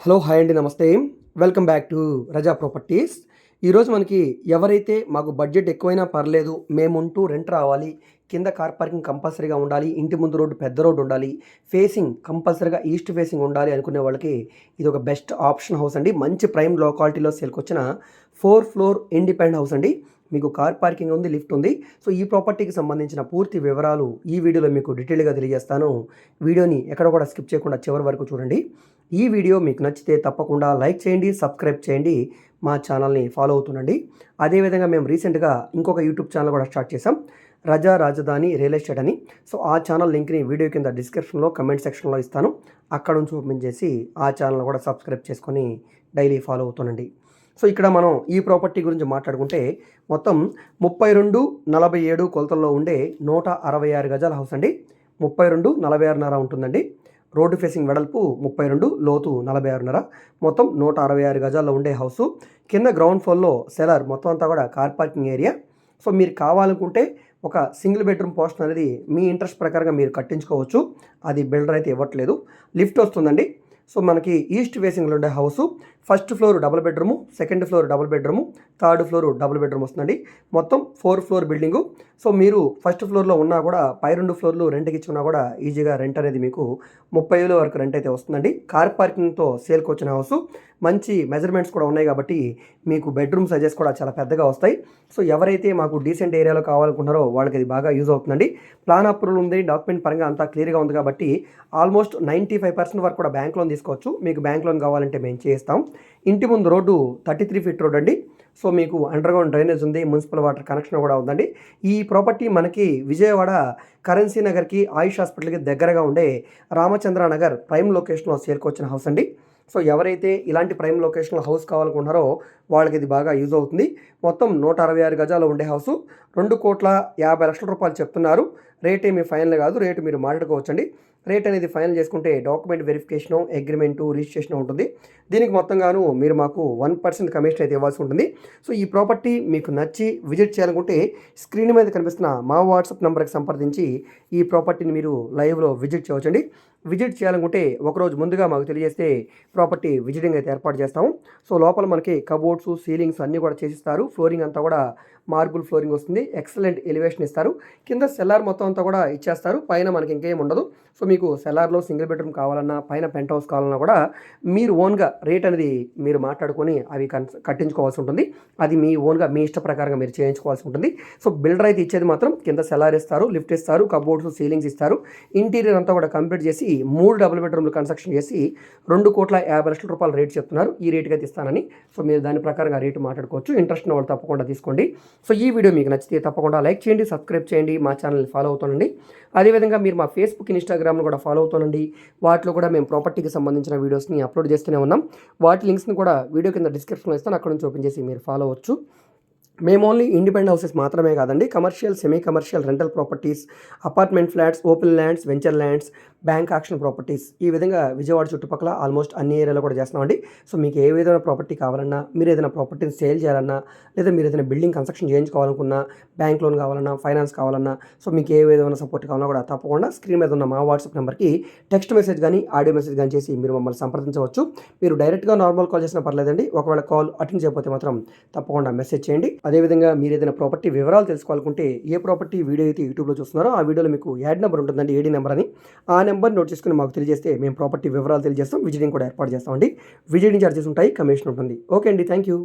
Hello hi అండి నమస్తే. Welcome back to Raza properties. ఈరోజు మనకి ఎవరైతే మాకు బడ్జెట్ ఎక్కువైనా పర్లేదు మేముంటూ రెంట్ రావాలి కింద కార్ పార్కింగ్ కంపల్సరీగా ఉండాలి ఇంటి ముందు రోడ్డు పెద్ద రోడ్డు ఉండాలి ఫేసింగ్ కంపల్సరీగా ఈస్ట్ ఫేసింగ్ ఉండాలి అనుకునే వాళ్ళకి ఇది ఒక బెస్ట్ ఆప్షన్ హౌస్ అండి. మంచి ప్రైమ్ లోకాలిటీలో సేల్కి వచ్చిన ఫోర్ ఫ్లోర్ ఇండిపెండెంట్ హౌస్ అండి. మీకు కార్ పార్కింగ్ ఉంది లిఫ్ట్ ఉంది. సో ఈ ప్రాపర్టీకి సంబంధించిన పూర్తి వివరాలు ఈ వీడియోలో మీకు డీటెయిల్గా తెలియజేస్తాను. వీడియోని ఎక్కడ కూడా స్కిప్ చేయకుండా చివరి వరకు చూడండి. ఈ వీడియో మీకు నచ్చితే తప్పకుండా లైక్ చేయండి సబ్స్క్రైబ్ చేయండి మా ఛానల్ని ఫాలో అవుతుండండి. అదేవిధంగా మేము రీసెంట్గా ఇంకొక యూట్యూబ్ ఛానల్ కూడా స్టార్ట్ చేసాం రజా రాజధాని రియల్ ఎస్టేట్ అని. సో ఆ ఛానల్ లింక్ని వీడియో కింద డిస్క్రిప్షన్లో కమెంట్ సెక్షన్లో ఇస్తాను. అక్కడ నుంచి ఓపెన్ చేసి ఆ ఛానల్ కూడా సబ్స్క్రైబ్ చేసుకొని డైలీ ఫాలో అవుతుండండి. సో ఇక్కడ మనం ఈ ప్రాపర్టీ గురించి మాట్లాడుకుంటే మొత్తం ముప్పై రెండు నలభై ఏడు కొలతల్లో ఉండే నూట అరవై ఆరు గజాల హౌస్ అండి. ముప్పై రెండు నలభై ఆరున్నర ఉంటుందండి. రోడ్డు ఫేసింగ్ వెడల్పు ముప్పై రెండు లోతు నలభై ఆరున్నర. మొత్తం నూట అరవై ఆరు గజాల్లో ఉండే హౌస్. కింద గ్రౌండ్ ఫ్లోర్లో సెలర్ మొత్తం అంతా కూడా కార్ పార్కింగ్ ఏరియా. సో మీరు కావాలనుకుంటే ఒక సింగిల్ బెడ్రూమ్ పోర్షన్ అనేది మీ ఇంట్రెస్ట్ ప్రకారంగా మీరు కట్టించుకోవచ్చు. అది బిల్డర్ అయితే ఇవ్వట్లేదు. లిఫ్ట్ వస్తుందండి. సో మనకి ఈస్ట్ ఫేసింగ్లో ఉండే house. First floor double bedroom second floor double bedroom third floor double bedroom వస్తుందండి. మొత్తం ఫోర్ ఫ్లోర్ బిల్డింగు. సో మీరు ఫస్ట్ ఫ్లోర్లో ఉన్నా కూడా పై రెండు ఫ్లోర్లు రెంట్కి ఇచ్చున్నా కూడా ఈజీగా రెంట్ అనేది మీకు ముప్పై వేల వరకు రెంట్ అయితే వస్తుందండి. కార్ పార్కింగ్తో సేల్కి వచ్చిన హౌస్. మంచి మెజర్మెంట్స్ కూడా ఉన్నాయి కాబట్టి మీకు బెడ్రూమ్ సైజెస్ కూడా చాలా పెద్దగా వస్తాయి. సో ఎవరైతే మాకు డీసెంట్ ఏరియాలో కావాలనుకున్నారో వాళ్ళకి ఇది బాగా యూజ్ అవుతుందండి. ప్లాన్ అప్రూవల్ ఉంది డాక్యుమెంట్ పరంగా అంతా క్లియర్గా ఉంది కాబట్టి ఆల్మోస్ట్ నైంటీ ఫైవ్ పర్సెంట్ వరకు కూడా బ్యాంక్ లోన్ తీసుకోవచ్చు. మీకు బ్యాంక్ లోన్ కావాలంటే మేము చేస్తాం. ఇంటి ముందు road thirty three feet road అండి. సో మీకు అండర్గ్రౌండ్ డ్రైనేజ్ ఉంది మున్సిపల్ వాటర్ కనెక్షన్ కూడా ఉందండి. ఈ ప్రాపర్టీ మనకి విజయవాడ కరెన్సీ నగర్కి ఆయుష్ హాస్పిటల్కి దగ్గరగా ఉండే రామచంద్ర నగర్ ప్రైమ్ లొకేషన్లో చేరుకొచ్చిన హౌస్ అండి. సో ఎవరైతే ఇలాంటి ప్రైమ్ లొకేషన్లో హౌస్ కావాలనుకుంటున్నారో వాళ్ళకి ఇది బాగా యూజ్ అవుతుంది. మొత్తం నూట అరవై ఆరు గజాలు ఉండే హౌస్. రెండు కోట్ల యాభై లక్షల రూపాయలు చెప్తున్నారు. రేట్ ఏమి ఫైనల్ కాదు రేటు మీరు మాట్లాడుకోవచ్చండి. రేట్ అనేది ఫైనల్ చేసుకుంటే డాక్యుమెంట్ వెరిఫికేషను అగ్రిమెంటు రిజిస్ట్రేషన్ ఉంటుంది. దీనికి మొత్తంగాను మీరు మాకు వన్ పర్సెంట్ కమిషన్ అయితే ఇవ్వాల్సి ఉంటుంది. సో ఈ ప్రాపర్టీ మీకు నచ్చి విజిట్ చేయాలనుకుంటే స్క్రీన్ మీద కనిపిస్తున్న మా వాట్సాప్ నెంబర్కి సంప్రదించి ఈ ప్రాపర్టీని మీరు లైవ్లో విజిట్ చేయవచ్చండి. విజిట్ చేయాలనుకుంటే ఒకరోజు ముందుగా మాకు తెలియజేస్తే ప్రాపర్టీ విజిటింగ్ అయితే ఏర్పాటు చేస్తాము సో లోపల మనకి కబోర్డ్స్ సీలింగ్స్ అన్నీ కూడా చేసిస్తారు. ఫ్లోరింగ్ అంతా కూడా మార్బుల్ ఫ్లోరింగ్ వస్తుంది. ఎక్సలెంట్ ఎలివేషన్ ఇస్తారు. కింద సెల్లార్ మొత్తం అంతా కూడా ఇచ్చేస్తారు. పైన మనకి ఇంకేం ఉండదు. సో మీకు సెల్లార్లో సింగిల్ బెడ్రూమ్ కావాలన్నా పైన పెంట్ హౌస్ కావాలన్నా కూడా మీరు ఓన్గా రేట్ అనేది మీరు మాట్లాడుకొని అవి కట్టించుకోవాల్సి ఉంటుంది. అది మీ ఓన్గా మీ ఇష్ట ప్రకారంగా మీరు చేయించుకోవాల్సి ఉంటుంది. సో బిల్డర్ అయితే ఇచ్చేది మాత్రం కింద సెల్లార్ ఇస్తారు లిఫ్ట్ ఇస్తారు కబోర్డ్స్ సీలింగ్స్ ఇస్తారు. ఇంటీరియర్ అంతా కూడా కంప్లీట్ చేసి మూడు డబుల్ బెడ్రూమ్లు కన్స్ట్రక్షన్ చేసి రెండు కోట్ల యాభై లక్షల రూపాయల రేట్ చెప్తున్నారు. ఈ రేటుకి అయితే ఇస్తానని. సో మీరు దాని ప్రకారంగా రేటు మాట్లాడుకోవచ్చు. ఇంట్రెస్ట్ ఉన్న వాళ్ళు తప్పకుండా తీసుకోండి. సో ఈ వీడియో మీకు నచ్చితే తప్పకుండా లైక్ చేయండి సబ్స్క్రైబ్ చేయండి మా ఛానల్ని ఫాలో అవుతానండి అదేవిధంగా మీరు మా ఫేస్బుక్ ఇన్స్టాగ్రామ్ను కూడా ఫాలో అవుతానండి వాటిలో కూడా మేము ప్రాపర్టీకి సంబంధించిన వీడియోస్ని అప్లోడ్ చేస్తూనే ఉన్నాం. వాటి లింక్స్ని కూడా వీడియో కింద డిస్క్రిప్షన్లో ఇస్తాను. అక్కడ నుంచి ఓపెన్ చేసి మీరు ఫాలో అవ్వచ్చు. మేము ఓన్లీ ఇండిపెండెంట్ హౌసెస్ మాత్రమే కాదండి. Commercial semi commercial rental properties apartment flats open lands venture lands bank auction properties ఈ విధంగా విజయవాడ చుట్టుపక్కల ఆల్మోస్ట్ అన్ని ఏరియాలో కూడా చేస్తున్నామండి. సో మీకు ఏ విధమైన ప్రాపర్టీ కావాలన్నా మీరు ఏదైనా ప్రాపర్టీని సేల్ చేయాలన్నా లేదా మీరు ఏదైనా బిల్డింగ్ కన్స్ట్రక్షన్ చేయించుకోవాలనుకున్నా బ్యాంక్ లోన్ కావాలన్నా ఫైనాన్స్ కావాలన్నా సో మీకు ఏ విధమైన సపోర్ట్ కావాలన్నా కూడా తప్పకుండా స్క్రీన్ మీద ఉన్న మా వాట్సాప్ నెంబర్కి టెక్స్ట్ మెసేజ్ కానీ ఆడియో మెసేజ్ కానీ చేసి మీరు మమ్మల్ని సంప్రదించవచ్చు. మీరు డైరెక్ట్గా నార్మల్ కాల్ చేసినా పర్లేదండి. ఒకవేళ కాల్ అటెండ్ చేయకపోతే మాత్రం తప్పకుండా మెసేజ్ చేయండి. అదేవిధంగా మీరు ఏదైనా ప్రాపర్టీ వివరాలు తెలుసుకోవాలనుకుంటే ఏ ప్రాపర్టీ వీడియో అయితే యూట్యూబ్లో చూస్తున్నారో ఆ వీడియోలో మీకు యాడ్ నెంబర్ ఉంటుందండి ఏడీ నెంబర్ అని. ఆ నెంబర్ నోట్ చేసుకుని మాకు తెలియజేస్తే మేము ప్రాపర్టీ వివరాలు తెలియజేస్తాం విజిటింగ్ కూడా ఏర్పాటు చేస్తామండి. విజిటింగ్ ఛార్జెస్ ఉంటాయి కమిషన్ ఉంటుంది. ఓకే అండి థ్యాంక్ యూ